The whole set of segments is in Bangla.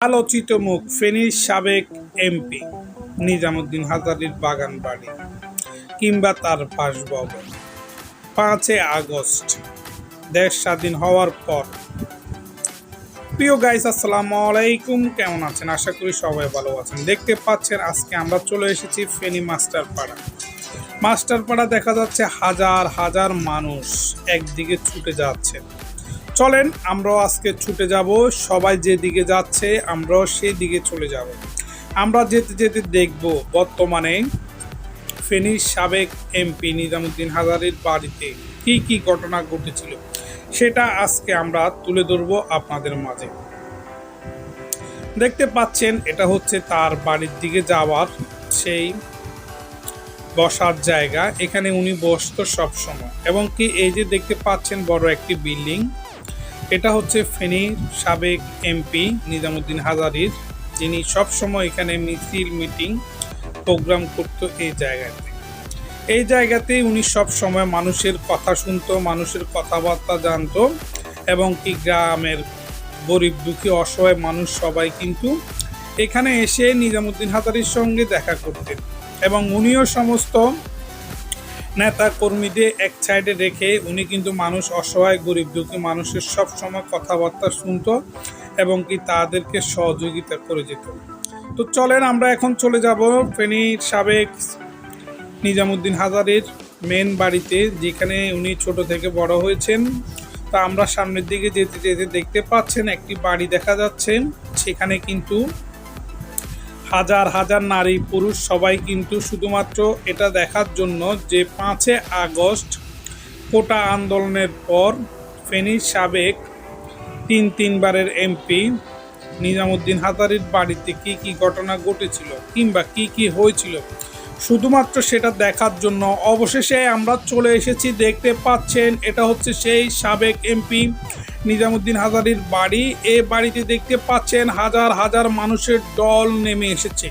আলোচিত মুখ, ফেনীর সাবেক এমপি নিজামুদ্দিন হাজারির বাগান বাড়ি কিংবা তার বাসভবন। পাঁচে আগস্ট, দেশ স্বাধীন হওয়ার পর। প্রিয় গাইস আসসালামু আলাইকুম। কেমন আছেন? আশা করি সবাই ভালো আছেন। দেখতে পাচ্ছেন, আজকে আমরা চলে এসেছি ফেনী মাস্টার পাড়া মাস্টার পাড়া দেখা যাচ্ছে হাজার হাজার মানুষ একদিকে ছুটে যাচ্ছে চলেন, আমরাও আজকে ছুটে যাব। সবাই যেদিকে যাচ্ছে, আমরাও সেই দিকে চলে যাব। আমরা যেতে যেতে দেখব বর্তমানে ফেনীর সাবেক এমপি নিজামুদ্দিন হাজারির বাড়িতে কি কি ঘটনা ঘটেছিল, সেটা আজকে আমরা তুলে ধরবো আপনাদের মাঝে। দেখতে পাচ্ছেন, এটা হচ্ছে তার বাড়ির দিকে যাওয়ার সেই বসার জায়গা। এখানে উনি বসতো সবসময়। এবং কি এই যে দেখতে পাচ্ছেন, বড় একটি বিল্ডিং। এটা হচ্ছে ফেনীর সাবেক এমপি নিজামুদ্দিন হাজারির, যিনি সবসময় এখানে মিছিল, মিটিং, প্রোগ্রাম করতো এই জায়গাতে। এই জায়গাতেই উনি সব সময় মানুষের কথা শুনতো, মানুষের কথাবার্তা জানতো এবং কি গ্রামের গরিব দুঃখী অসহায় মানুষ সবাই কিন্তু এখানে এসে নিজামুদ্দিন হাজারির সঙ্গে দেখা করতেন এবং উনিও সমস্ত নেতা কর্মীদের এক সাইডে রেখে উনি কিন্তু মানুষ অসহায়, গরিব দুঃখী মানুষের সব সময় কথাবার্তা শুনতো এবং কি তাদেরকে সহযোগিতা করে যেত। তো চলেন আমরা এখন চলে যাব ফেনীর সাবেক নিজামুদ্দিন হাজারের মেন বাড়িতে, যেখানে উনি ছোট থেকে বড় হয়েছেন। তা আমরা সামনের দিকে যেতে যেতে দেখতে পাচ্ছেন, একটি বাড়ি দেখা যাচ্ছে। সেখানে কিন্তু হাজার হাজার নারী পুরুষ সবাই কিন্তু শুধুমাত্র এটা দেখার জন্য যে পাঁচে আগস্ট কোটা আন্দোলনের পর ফেনীর সাবেক তিন তিনবারের এমপি নিজামুদ্দিন হাজারির বাড়িতে কি কি ঘটনা ঘটেছিল কিংবা কি কি হয়েছিল, শুধুমাত্র সেটা দেখার জন্য। অবশেষে আমরা চলে এসেছি, দেখতে পাচ্ছেন, এটা হচ্ছে সেই সাবেক এমপি নিজামুদ্দিন হাজারির বাড়ি। এ বাড়িতে দেখতে পাচ্ছেন হাজার হাজার মানুষের দল নেমে এসেছে।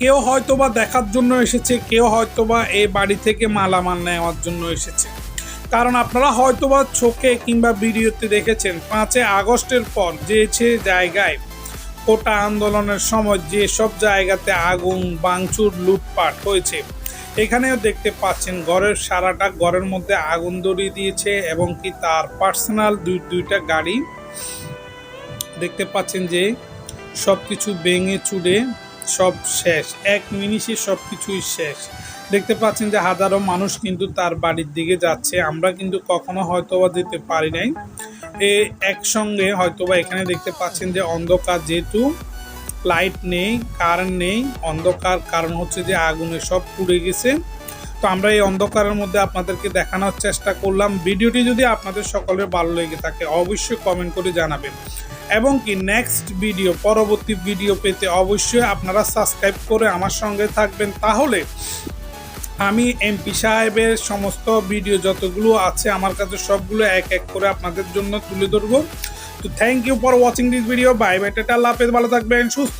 কেউ হয়তোবা দেখার জন্য এসেছে, কেউ হয়তোবা এই বাড়ি থেকে মালামাল নেওয়ার জন্য এসেছে। কারণ আপনারা হয়তোবা চোখে কিংবা ভিডিওতে দেখেছেন, পাঁচই আগস্টের পর যে সে জায়গায় কোটা আন্দোলনের সময় যে সব জায়গাতে আগুন বাংচুর লুটপাট হয়েছে। এখানেও দেখতে পাচ্ছেন, ঘরের সারাটা ঘরের মধ্যে আগুন ধরিয়ে দিয়েছে এবং কি তার পার্সোনাল দুই, দুইটা গাড়ি। দেখতে পাচ্ছেন যে সব কিছু ভেঙে চুড়ে সব শেষ, এক মিনিটে সব কিছুই শেষ। দেখতে পাচ্ছেন যে হাজারো মানুষ কিন্তু তার বাড়ির দিকে যাচ্ছে, আমরা কিন্তু কখনো হয়তোবা যেতে পারি নাই। এ একসঙ্গে হয়তোবা এখানে দেখতে পাচ্ছেন যে অন্ধকার যেহেতু লাইট নেই কারেন্ট নেই, অন্ধকার কারণ হচ্ছে যে আগুনে সব পুড়ে গেছে। তো আমরা এই অন্ধকারের মধ্যে আপনাদেরকে দেখানোর চেষ্টা করলাম। ভিডিওটি যদি আপনাদের সকলের ভালো লেগে থাকে, অবশ্যই কমেন্ট করে জানাবেন। এবং কি নেক্সট ভিডিও পরবর্তী ভিডিও পেতে অবশ্যই আপনারা সাবস্ক্রাইব করে আমার সঙ্গে থাকবেন। তাহলে আমি এমপি সাহেবের সমস্ত ভিডিও যতগুলো আছে, আমার কাছে সবগুলো এক এক করে আপনাদের জন্য তুলে ধরবো। তো thank you for watching this video bye bye tata, আল্লাহ হাফেজ, ভালো থাকবেন, সুস্থ